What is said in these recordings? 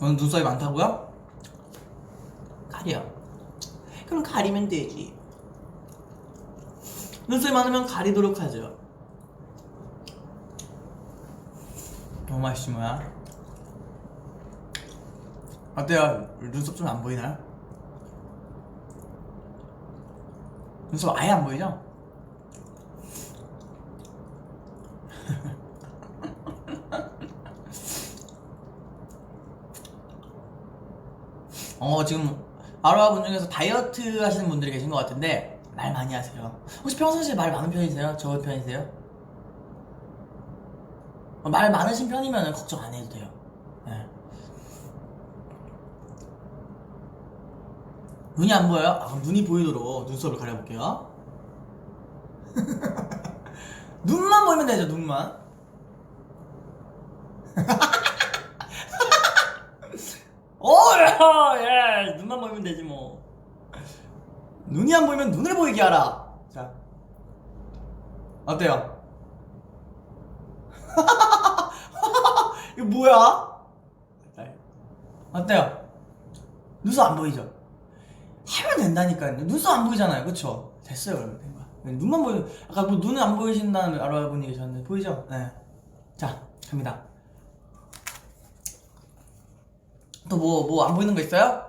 오늘 눈썹이 많다고요? 가려. 그럼 가리면 되지. 눈썹이 많으면 가리도록 하죠. 너무 맛있지 뭐야? 어때요? 눈썹 좀 안 보이나요? 눈썹 아예 안 보이죠? 어 지금 아로하 분 중에서 다이어트 하시는 분들이 계신 것 같은데 말 많이 하세요. 혹시 평상시에 말 많은 편이세요? 적은 편이세요? 어, 말 많으신 편이면 걱정 안 해도 돼요. 네. 눈이 안 보여요? 아, 눈이 보이도록 눈썹을 가려볼게요. 눈만 보이면 되죠, 눈만. 오, 야, 예, 눈만 보이면 되지 뭐. 눈이 안 보이면 눈을 보이게 하라. 자, 어때요? 이거 뭐야? 어때요? 눈썹 안 보이죠? 하면 된다니까요. 눈썹 안 보이잖아요, 그쵸? 됐어요, 그러면 된 거야. 눈만 보이, 아까 뭐 눈을 안 보이신다는 알아분이 계셨는데 보이죠? 네. 자, 갑니다. 또 뭐 뭐 안 보이는 거 있어요?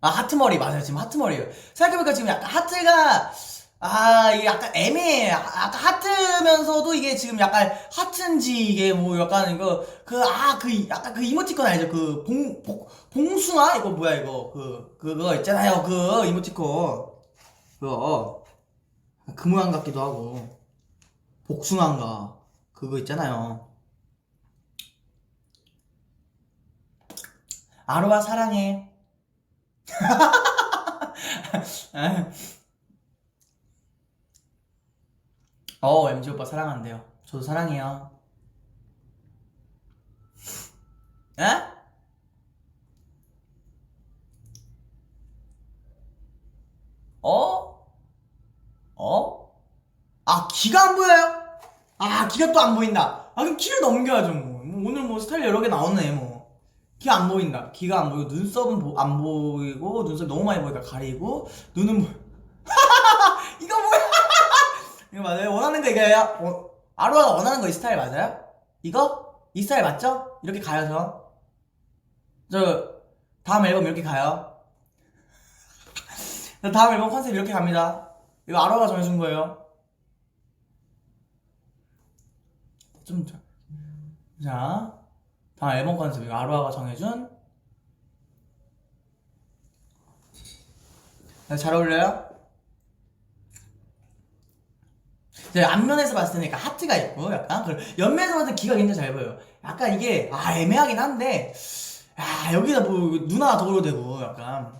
아 하트 머리. 맞아요. 지금 하트 머리예요 생각해보니까 지금 약간 하트가 아 이게 약간 애매해 아, 약간 하트면서도 이게 지금 약간 하트인지 이게 뭐 약간 이거 그 아 그 약간 그 이모티콘 알죠? 그봉 봉숭아? 이거 뭐야 이거? 그 그거 있잖아요. 그 이모티콘 그거. 그 모양 같기도 하고. 복숭아인가? 그거 있잖아요 아로하 사랑해. 어, MG 오빠 사랑한대요. 저도 사랑해요. 에? 어? 어? 아, 귀가 안 보여요? 아, 귀가 또 안 보인다. 아, 그럼 귀를 넘겨야죠, 뭐. 뭐 오늘 뭐 스타일 여러 개 나오네, 뭐. 귀 안 보인다. 귀가 안 보이고, 눈썹은 보- 안 보이고, 눈썹 너무 많이 보니까 가리고, 눈은 보 이거 뭐야? 이거 맞아요? 원하는 거 이거예요? 어, 아로아가 원하는 거 이 스타일 맞아요? 이거? 이 스타일 맞죠? 이렇게 가요, 저. 저, 다음 앨범 이렇게 가요. 저 다음 앨범 컨셉 이렇게 갑니다. 이거 아로아가 정해준 거예요. 좀, 자, 자, 다음 앨범 컨셉 이거 아로아가 정해준. 네, 잘 어울려요? 이제 앞면에서 봤을 약간 하트가 있고 약간 그리고 옆면에서 봤을 때 귀가 굉장히 잘 보여요. 약간 이게 아 애매하긴 한데 아 여기다 뭐더 그려도 되고 약간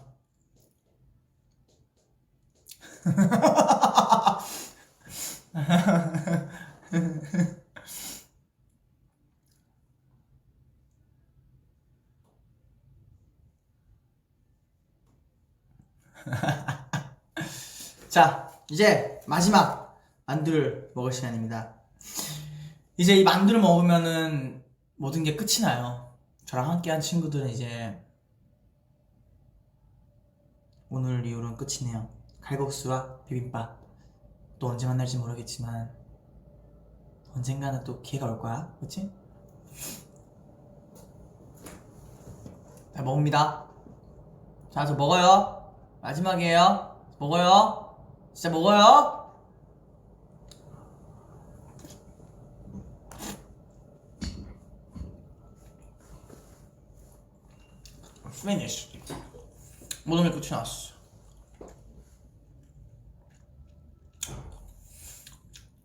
자, 이제 마지막 만두를 먹을 시간입니다. 이제 이 만두를 먹으면은 모든 게 끝이 나요. 저랑 함께 한 친구들은 이제 오늘 이후로는 끝이네요. 칼국수와 비빔밥. 또 언제 만날지 모르겠지만 언젠가는 또 기회가 올 거야. 그치? 자, 먹습니다. 자, 저 먹어요. 마지막이에요. 먹어요. 진짜 먹어요. Finish. 게 끝이 났어.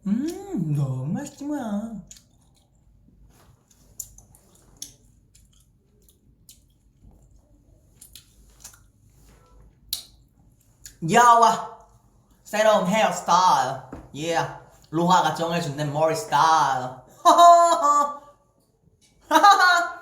음, 너무 뭐야. 야와 새로운 헤어스타일. 예 로하가 정해준 내 머리 스타일. 하하하. 하하하